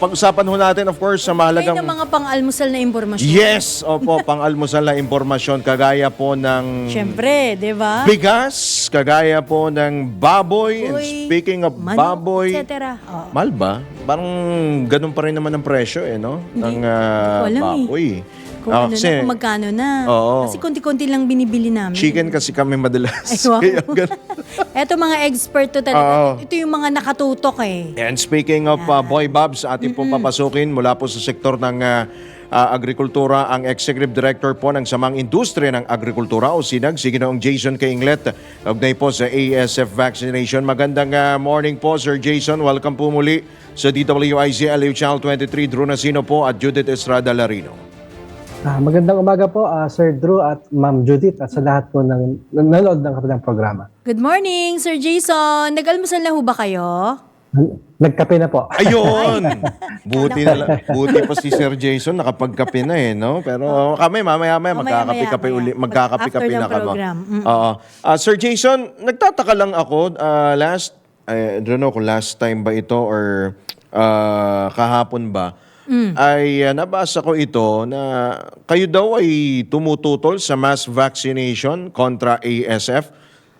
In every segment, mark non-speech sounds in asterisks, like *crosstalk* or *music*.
pag-usapan ho natin, of course, sa Kayo mahalagang... ng mga pang-almusal na impormasyon. Yes, opo, pang-almusal na impormasyon, kagaya po ng Siyempre, di ba? bigas, kagaya po ng baboy. And Uy, speaking of manok, baboy, et cetera. Oo. mahal ba? Parang ganun pa rin naman ang presyo eh, no? Ng ah, ko alam eh. Kung Ah, ano kasi na, kung magkano na. Oo. Kasi konti-konti lang binibili namin. chicken kasi kami madalas. Ay, wow. *laughs* Kaya ganun. *laughs* Eto mga expert to talaga. Oo. Ito yung mga nakatutok eh. And speaking of uh, Boy Bobs, ating pong papasukin mula po sa sektor ng uh, uh, agrikultura, ang Executive Director po ng Samang Industriya ng Agrikultura o SINAG, si Ginoong Jason Kainglet, ugnay po sa ASF vaccination. Magandang uh, morning po, Sir Jason. Welcome po muli sa DWIZ LU Channel 23, Drew Nasino po at Judith Estrada Larino. Ah, magandang umaga po, ah, Sir Drew at Ma'am Judith at sa lahat po ng nanonood ng kanilang programa. Good morning, Sir Jason. Nag-almusal na ho ba kayo? Nagkape na po. Ayun! *laughs* buti na lang. Buti pa si Sir Jason nakapagkape na eh, no? Pero kami mamaya-maya Oh, magkakape-kape mamaya-maya. uli, magkakape-kape After na kami. program. Mm. Oo. Ah, Sir Jason, nagtataka lang ako ah, last I don't know kung last time ba ito or ah, kahapon ba. Ay ah, nabasa ko ito na kayo daw ay tumututol sa mass vaccination kontra ASF.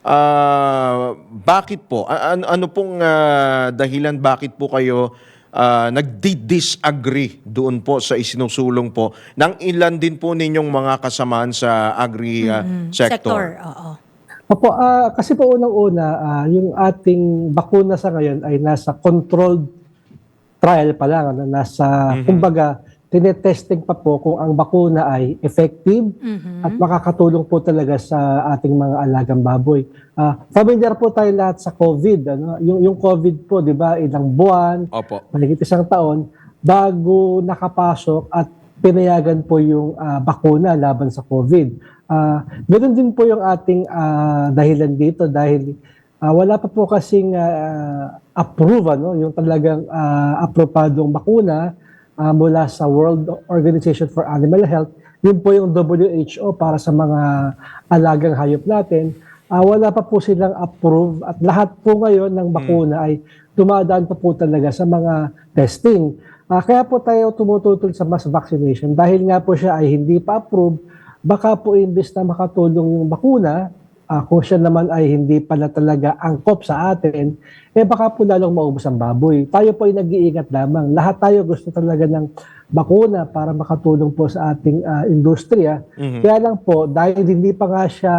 Ah, bakit po? A- an- ano pong ah, dahilan bakit po kayo ah, nagdi-disagree doon po sa isinusulong po ng ilan din po ninyong mga kasamaan sa agri ah, sector? Oo. Opo, ah, kasi po unang-una, ah, yung ating bakuna sa ngayon ay nasa controlled trial pa lang. Ano, nasa, kumbaga, tinetesting pa po kung ang bakuna ay effective Mhm. at makakatulong po talaga sa ating mga alagang baboy. Ah, familiar po tayo lahat sa COVID. Ano? Yung, yung COVID po, di ba, ilang buwan, Opo. mahigit isang taon, bago nakapasok at pinayagan po yung ah, bakuna laban sa COVID. Ah, ganun din po yung ating ah, dahilan dito dahil ah, wala pa po kasing ah, approve, ano, yung talagang uh, apropadong bakuna ah, mula sa World Organization for Animal Health. Yun po yung WHO para sa mga alagang hayop natin. Ah, wala pa po silang approve at lahat po ngayon ng bakuna ay dumadaan pa po talaga sa mga testing. Ah, kaya po tayo tumututol sa mass vaccination dahil nga po siya ay hindi pa approve, baka po imbes na makatulong yung bakuna, ah, kung siya naman ay hindi pala talaga angkop sa atin, eh baka po lalong maubos ang baboy. Tayo po ay nag-iingat lamang. Lahat tayo gusto talaga ng bakuna para makatulong po sa ating ah, industriya. Kaya lang po, dahil hindi pa nga siya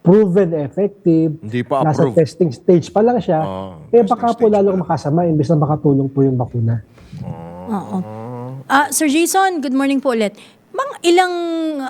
proven effective, Hindi pa nasa approve. testing stage pa lang siya, Oh, eh baka po lalong makasama imbes na makatulong po yung bakuna. Oo. Ah, Sir Jason, good morning po ulit. Mang ilang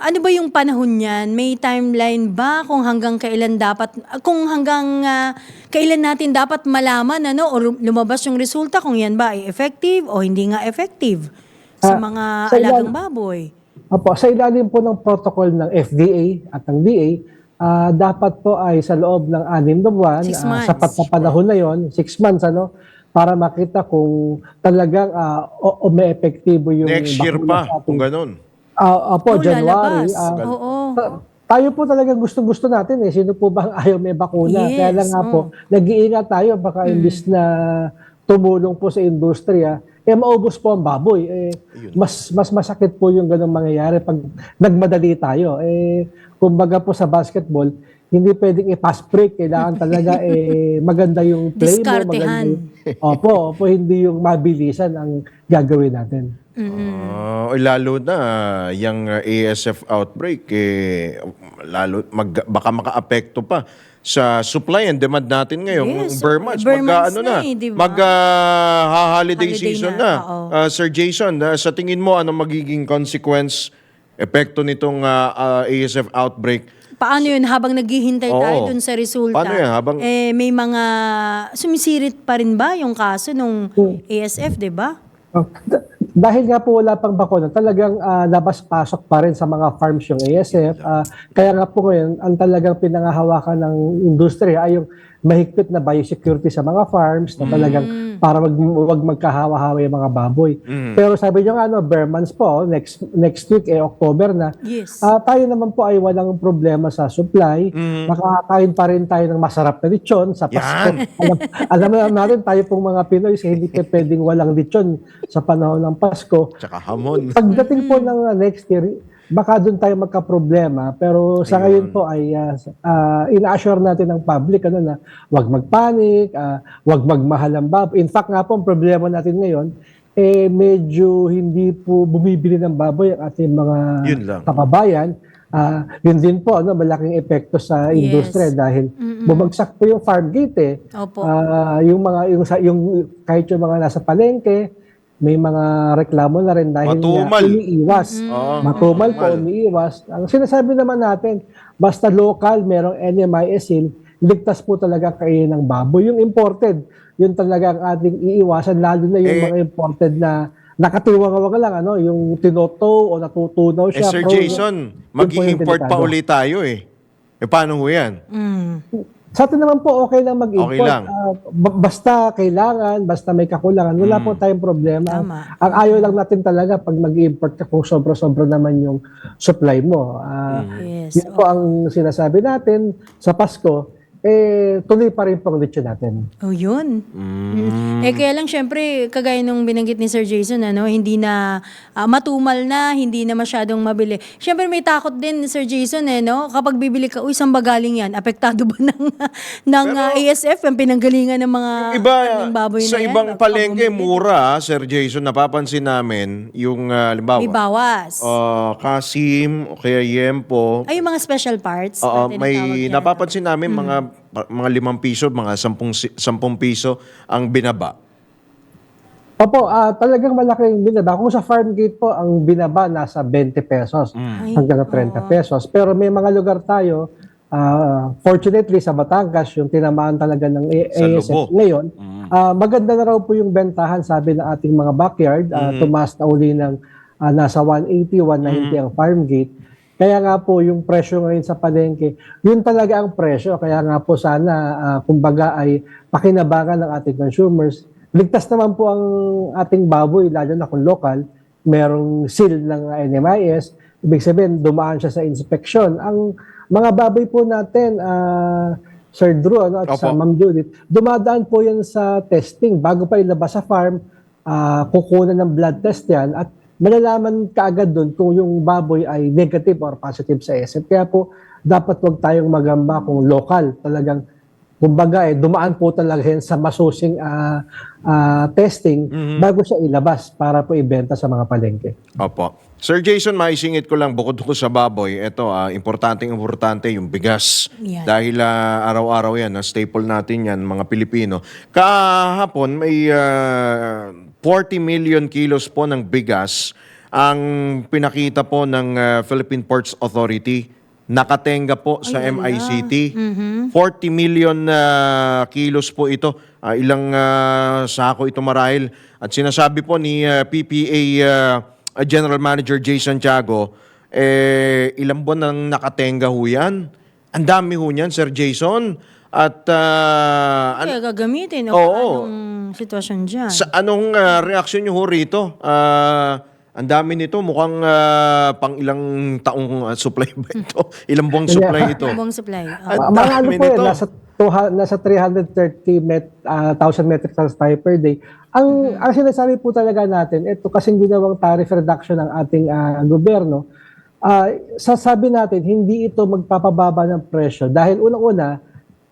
ano ba yung panahon niyan? May timeline ba kung hanggang kailan dapat kung hanggang ah, kailan natin dapat malaman ano o lumabas yung resulta kung yan ba ay effective o hindi nga effective sa Ah, mga sa ilan- alagang baboy? Opo, sa ilalim po ng protocol ng FDA at ng DA, ah, dapat po ay sa loob ng anim na buwan, months. sapat na panahon na yon, six months, ano, para makita kung talagang ah, o, o may epektibo yung Next year bakuna pa, sa kung ganun. Ah, opo, Oh, January. lalabas. ah, Oo. ta- tayo po talaga gusto-gusto natin eh. Sino po ba ang *laughs* ayaw may bakuna? Yes, Kaya lang nga po, nag-iingat tayo baka imbis na tumulong po sa industriya, eh maubos po ang baboy. Eh, mas mas masakit po yung ganung mangyayari pag nagmadali tayo. Eh, kumbaga po sa basketball, hindi pwedeng i-pass break. Kailangan talaga *laughs* eh, maganda yung play mo. Maganda opo, opo, hindi yung mabilisan ang gagawin natin. Ah, lalo na yung uh, ASF outbreak eh lalo mag, baka makaapekto pa sa supply and demand natin ngayon. Yes, bare magka, months ano na na, eh, di ba? mag ha-holiday Holiday season na, na. oo. Ah, Sir Jason, ah, sa tingin mo ano magiging consequence epekto nitong ah, ah, ASF outbreak? Paano yun habang naghihintay tayo Oo. dun sa resulta? Paano yan? Habang- eh may mga sumisirit pa rin ba yung kaso nung ASF, 'di ba? Oh, dahil nga po wala pang bakuna, talagang ah, labas-pasok pa rin sa mga farms yung ASF. Ah, kaya nga po ngayon, ang talagang pinangahawakan ng industriya ay yung mahigpit na biosecurity sa mga farms na talagang para wag, wag magkahawa-hawa yung mga baboy. Pero sabi nyo nga, ano, bare months po, next, next week, eh, October na, Yes. Ah, tayo naman po ay walang problema sa supply. Makakakain pa rin tayo ng masarap na lechon sa Pasko. Yan. *laughs* alam, alam naman natin, tayo pong mga Pinoy, hindi pa pwedeng walang lechon sa panahon ng Pasko. Tsaka hamon. Pagdating po ng uh, next year, baka doon tayo magka-problema. Pero sa ngayon po ay uh, uh, ina-assure natin ng public ano na wag magpanik, uh, wag magmahal ang baboy. In fact nga po, ang problema natin ngayon, eh medyo hindi po bumibili ng baboy ang ating mga Yun lang. kababayan. Ah, yun din po, ano, malaking epekto sa Yes. industriya dahil bumagsak po yung farm gate eh. Opo. Ah, yung mga yung, sa- yung kahit yung mga nasa palengke, may mga reklamo na rin dahil Matumal. nga umiiwas. Oo, Matumal po, matumal. umiiwas. Ang sinasabi naman natin, basta local, merong NMIS seal, ligtas po talaga kainin ng baboy. Yung imported, yun talaga ang ating iiwasan, lalo na yung Eh, mga imported na nakatiwang lang, ano, yung tinoto o natutunaw Eh, siya. Sir Jason, yun po yung mag-i-import pa delikado. ulit tayo eh. Eh, paano ho yan? Mm. Sa atin naman po, okay lang mag-import. Okay lang. Ba- basta kailangan, basta may kakulangan, wala po tayong problema. Tama. Ang ayaw lang natin talaga pag mag-import ka kung sobra-sobra naman yung supply mo. Ah, Yes. Yun po ang sinasabi natin sa Pasko, eh, tuloy pa rin pong lechon natin. Oh, yun. Mm. Eh kaya lang syempre kagaya nung binanggit ni Sir Jason ano, hindi na ah, matumal na, hindi na masyadong mabili. Syempre may takot din Sir Jason eh no, kapag bibili ka, uy saan ba galing yan? Apektado ba *laughs* ng ng ah, ASF ang pinanggalingan ng mga Iba, ng baboy sa na yan? ibang palengke, mura, Sir Jason, napapansin namin, yung, uh, May bawas. uh, Kasim, o kaya Yempo, Ay, yung mga special parts. Oo, tinatawag may napapansin namin mga mga limang piso, mga sampung, sampung piso ang binaba. Opo, ah, talagang malaking binaba. Kung sa farm gate po, ang binaba nasa 20 pesos Ay, hanggang 30 pesos. Pero may mga lugar tayo, ah, fortunately sa Batangas, yung tinamaan talaga ng ASF ngayon, ah, maganda na raw po yung bentahan, sabi ng ating mga backyard. Ah, Tumaas na uli ng ah, nasa 180, 190 ang farm gate. Kaya nga po yung presyo ngayon sa palengke, yun talaga ang presyo. Kaya nga po sana, ah, kumbaga ay pakinabangan ng ating consumers. Ligtas naman po ang ating baboy, lalo na kung local. Merong seal ng NMIS. Ibig sabihin, dumaan siya sa inspection. Ang mga baboy po natin, ah, Sir Drew ano, at sa. Ma'am Judith, dumadaan po yan sa testing. Bago pa ilabas sa farm, ah, kukunan ng blood test yan at malalaman kaagad doon kung yung baboy ay negative or positive sa SF. Kaya po, dapat wag tayong magamba kung local. Talagang, kumbaga eh, dumaan po talaga yan sa masusing ah, ah, testing bago siya ilabas para po ibenta sa mga palengke. Opo. Sir Jason, maisingit ko lang bukod ko sa baboy, ito ah, importanteng importante yung bigas. Yan. Dahil ah, araw-araw yan, na staple natin yan, mga Pilipino. Kahapon may ah, 40 million kilos po ng bigas ang pinakita po ng ah, Philippine Ports Authority. Nakatenga po sa MICT. 40 million na kilos po ito. Ah, ilang ah, sako ito marahil. At sinasabi po ni ah, PPA ah, General Manager Jason Tiago, eh, ilang buwan nang nakatenga ho yan. Ang dami ho niyan, Sir Jason. At an- Kaya gagamitin. O Oo. anong sitwasyon dyan? sa anong ah, reaksyon niyo ho rito? Ah, ang dami nito, mukhang ah, pang ilang taong ah, supply ba ito? *laughs* Ilang buwang supply ito? Buong supply. Oh. Ang mga ano dami po nito. nasa, 200 nasa 330 met, ah, 1,000 metric tons tayo per day. Ang, ang sinasabi po talaga natin, ito kasing ginawang tariff reduction ng ating ah, gobyerno, ah, sasabi natin, hindi ito magpapababa ng presyo dahil unang-una,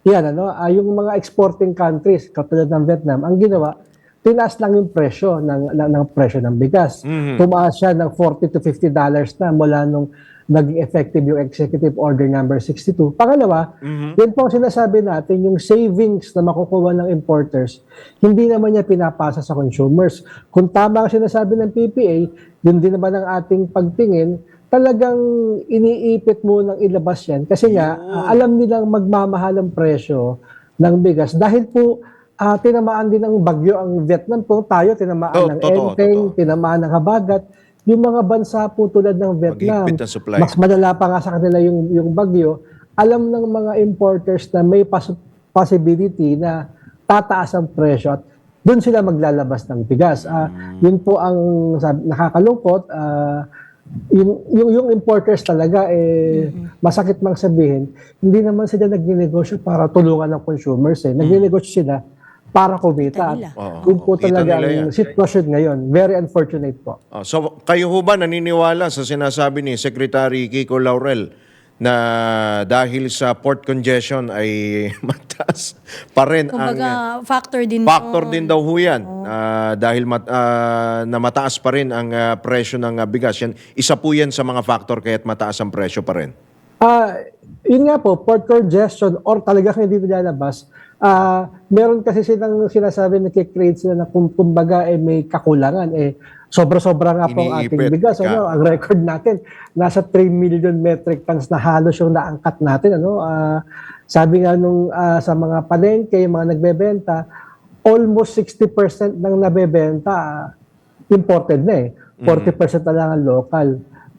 yan ano, ah, yung mga exporting countries, katulad ng Vietnam, ang ginawa, tinaas lang yung presyo ng, ng, ng presyo ng bigas. Tumaas siya ng 40 to 50 dollars na mula nung naging effective yung executive order number 62. Pangalawa, yun po ang sinasabi natin, yung savings na makukuha ng importers, hindi naman niya pinapasa sa consumers. Kung tama ang sinasabi ng PPA, yun din naman ang ating pagtingin, talagang iniipit mo nang ilabas yan. Kasi nga, ah, alam nilang magmamahal ang presyo ng bigas. Dahil po, ah, tinamaan din ng bagyo ang Vietnam po. Tayo, tinamaan To- ng totoo, Enteng, totoo. tinamaan ng Habagat. Yung mga bansa po tulad ng Vietnam, mas malala pa nga sa kanila yung, yung bagyo, alam ng mga importers na may pas- possibility na tataas ang presyo at doon sila maglalabas ng bigas. Ah, yun po ang sabi, nakakalungkot. Yung, yung, yung importers talaga, eh, masakit mang sabihin, hindi naman sila nagninegosyo para tulungan ng consumers. Eh. Nagninegosyo sila para kumita. At Yun po Kita talaga ang sitwasyon ngayon. Very unfortunate po. Oh, so kayo ho ba naniniwala sa sinasabi ni Secretary Kiko Laurel na dahil sa port congestion ay *laughs* mataas pa rin ang Kumbaga, factor din factor mo. din daw ho yan Ah, dahil mat, ah, na mataas pa rin ang ah, presyo ng ah, bigas yan isa po yan sa mga factor kaya't mataas ang presyo pa rin Ah, yun nga po, port congestion or talagang hindi nilalabas. Ah, meron kasi silang sinasabi na create sila na kung kumbaga eh, may kakulangan. Eh sobra-sobra nga po ang ating bigas ano ang record natin. Nasa 3 million metric tons na halos yung naangkat natin ano. Ah, sabi nga nung ah, sa mga palengke yung mga nagbebenta almost 60% ng nabebenta imported na eh. 40% na lang ang local.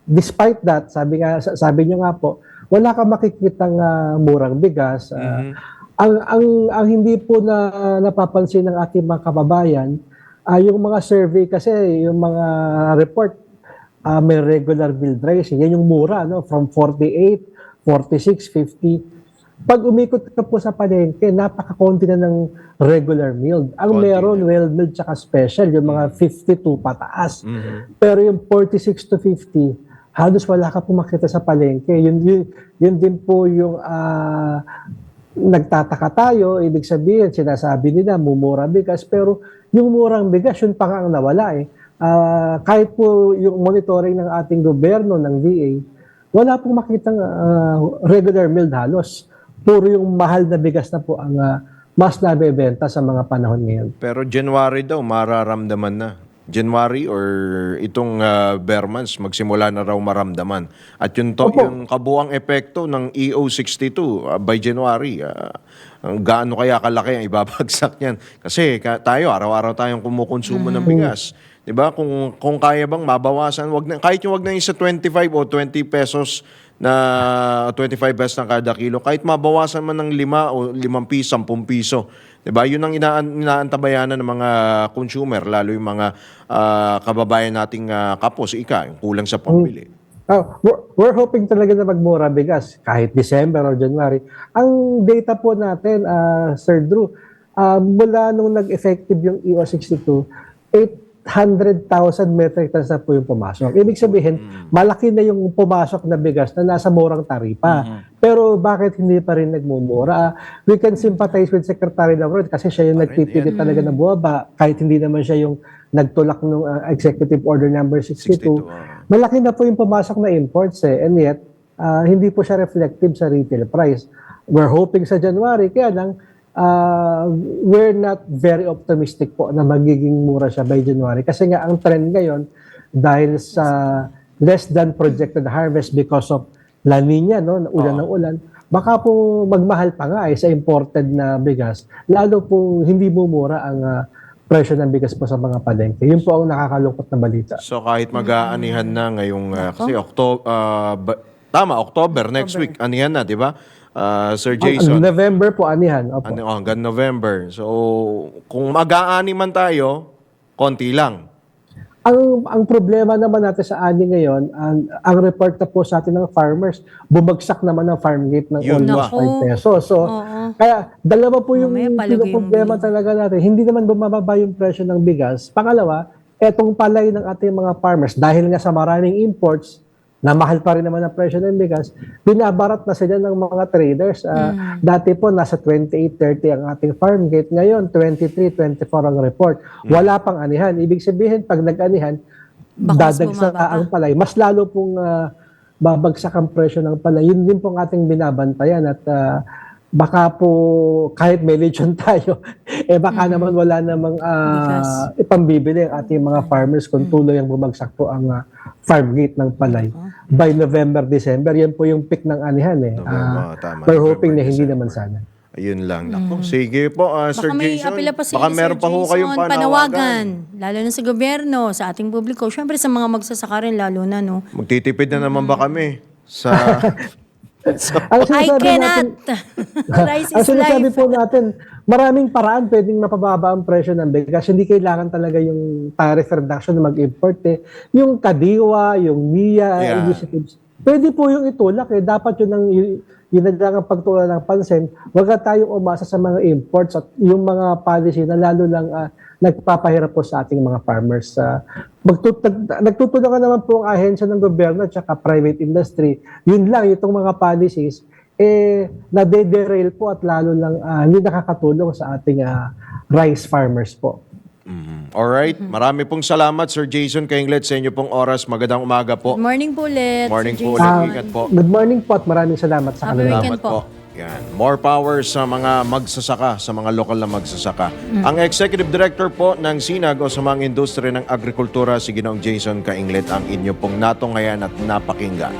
Despite that sabi nga sa- sabi niyo nga po wala ka makikitang ah, murang bigas Ah, ang ang ang hindi po na napapansin ng ating mga kababayan ah, yung mga survey kasi yung mga report ah, may regular bill pricing yan yung mura no from 48 46 50 pag umikot ka po sa palengke, napaka-konti na ng regular milled. Ang Konti meron, well milled tsaka special, yung mga 52 pataas. Pero yung 46 to 50, halos wala ka po makita sa palengke. Yun, yun, yun din po yung ah, nagtataka tayo, ibig sabihin, sinasabi nila, mumura bigas, pero yung murang bigas, yun pa nga ang nawala eh. Ah, kahit po yung monitoring ng ating gobyerno, ng DA, wala pong makitang ah, regular milled halos. Puro yung mahal na bigas na po ang ah, mas nabebenta sa mga panahon ngayon. pero January daw mararamdaman na January or itong uh, bare months magsimula na raw maramdaman. At yung to, Opo. yung kabuang epekto ng EO62 uh, by January uh, gaano kaya kalaki ang ibabagsak niyan. Kasi ka, tayo araw-araw tayong kumukonsumo ng bigas 'di ba? Kung kung kaya bang mabawasan wag na kahit yung wag na yung sa 25 o 20 pesos na 25 pesos ng kada kilo kahit mabawasan man ng 5 o 5 piso 10 piso. 'di ba yun ang inaan, inaantabayanan ng mga consumer lalo yung mga ah, kababayan nating ah, kapos ika yung kulang sa pambili. Ah, we're, we're hoping talaga na magmura bigas kahit December or January. Ang data po natin, ah, Sir Drew, ah, mula nung nag-effective yung E EO62, 800,000 metric tons na po yung pumasok. Ibig sabihin, malaki na yung pumasok na bigas na nasa murang taripa. Pero bakit hindi pa rin nagmumura? We can sympathize with Secretary Lavrov kasi siya yung nagpipilit talaga na buwaba kahit hindi naman siya yung nagtulak ng ah, Executive Order number 62. 62, ah. Malaki na po yung pumasok na imports eh, and yet, ah, hindi po siya reflective sa retail price. We're hoping sa January, kaya lang, ah, we're not very optimistic po na magiging mura siya by January. Kasi nga, ang trend ngayon, dahil sa less than projected harvest because of La Nina, no, na ulan ng ulan, baka po magmahal pa nga eh, sa imported na bigas, lalo po hindi mumura ang ah, presyo ng bigas po sa mga palengke. Yun po ang nakakalungkot na balita. so kahit mag-aanihan na ngayong ah, kasi October tama October next week anihan na 'di ba Ah, Sir Jason Ano, November po, anihan. Opo. ano, oh, hanggang November so kung mag-aani man tayo konti lang Ang ang problema naman natin sa ani ngayon, ang, ang report na po sa atin ng farmers, bumagsak naman ang farm gate ng Yun almost ba? 5 pesos. So, Oo. kaya dalawa po yung Mamaya yung problema talaga natin. Hindi naman bumababa yung presyo ng bigas. Pangalawa, etong palay ng ating mga farmers, dahil nga sa maraming imports, na mahal pa rin naman ang presyo ng bigas, binabarat na sila ng mga traders. Ah, Dati po, nasa 28.30 ang ating farm gate. Ngayon, 23.24 ang report. Wala pang anihan. Ibig sabihin, pag nag-anihan, dadagsa ang palay. Mas lalo pong ah, babagsak ang presyo ng palay. Yun din pong ating binabantayan at ah, baka po kahit may lechon *laughs* tayo, eh baka naman wala namang ah, ipambibili ang ating mga farmers kung tuloy ang bumagsak po ang ah, farm gate ng palay. By November, December, yan po yung peak ng anihan eh. November, Ah, tama. we're hoping na hindi December. naman sana. ayun lang Naku, sige po ah, Sir Baka may Jason apela pa si baka Sir meron pa ho kayong panawagan Lalo na sa gobyerno, sa ating publiko. Siyempre sa mga magsasaka rin lalo na, no? magtitipid na naman ba kami sa *laughs* *laughs* Ang I cannot. natin- *laughs* *laughs* Ang sinasabi life. po natin, maraming paraan pwedeng mapababa ang presyo ng bigas. Hindi kailangan talaga yung tariff reduction na mag-import eh. Yung kadiwa, yung MIA Yeah. initiatives, pwede po yung itulak eh. Dapat yun ang yun na lang ang pagtulan ng pansin. Huwag na tayong umasa sa mga imports at yung mga policy na lalo lang ah, nagpapahirap po sa ating mga farmers. Uh, magtut- nagtutulungan naman po ang ahensya ng gobyerno at saka private industry. Yun lang, itong mga policies, eh, nade-derail po at lalo lang ah, hindi nakakatulong sa ating ah, rice farmers po. Mhm. Alright, marami pong salamat Sir Jason Kainglet sa inyo pong oras. Magandang umaga po. Good morning po ulit. Morning Sir po Jason. ulit. Ingat po. Good morning po at maraming salamat sa Happy kanila. weekend Salamat po. Yan. More power sa mga magsasaka, sa mga lokal na magsasaka. Ang Executive Director po ng SINAG o sa mga industriya ng agrikultura, si Ginoong Jason Kainglet, ang inyo pong natunghayan at napakinggan.